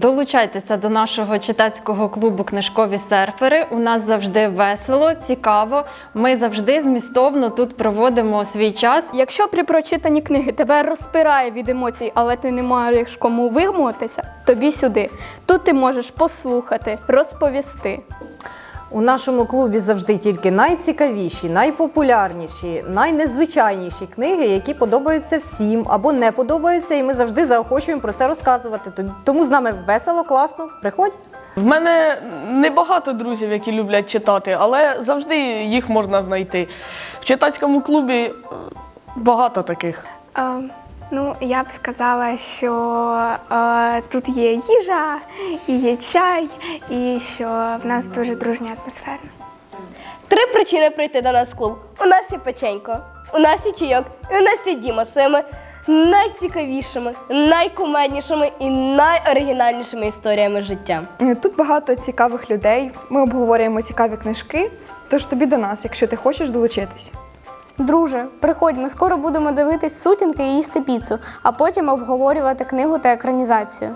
Долучайтеся до нашого читацького клубу Книжкові серфери. У нас завжди весело, цікаво. Ми завжди змістовно тут проводимо свій час. Якщо при прочитанні книги тебе розпирає від емоцій, але ти не маєш кому вимовитися, тобі сюди. Тут ти можеш послухати, розповісти. У нашому клубі завжди тільки найцікавіші, найпопулярніші, найнезвичайніші книги, які подобаються всім або не подобаються, і ми завжди заохочуємо про це розказувати. Тому з нами весело, класно. Приходь. В мене небагато друзів, які люблять читати, але завжди їх можна знайти. В читацькому клубі е, багато таких. Е, ну, я б сказала, що е, тут є їжа, і є чай, і що в нас дуже дружня атмосфера. Три причини прийти до нас в клуб. У нас є печенько, у нас є чайок, і у нас є Діма з своїми найцікавішими, найкумеднішими і найоригінальнішими історіями життя. Тут багато цікавих людей. Ми обговорюємо цікаві книжки. Тож тобі до нас, якщо ти хочеш долучитись. Друже, приходь, ми скоро будемо дивитись сутінки і їсти піцу, а потім обговорювати книгу та екранізацію.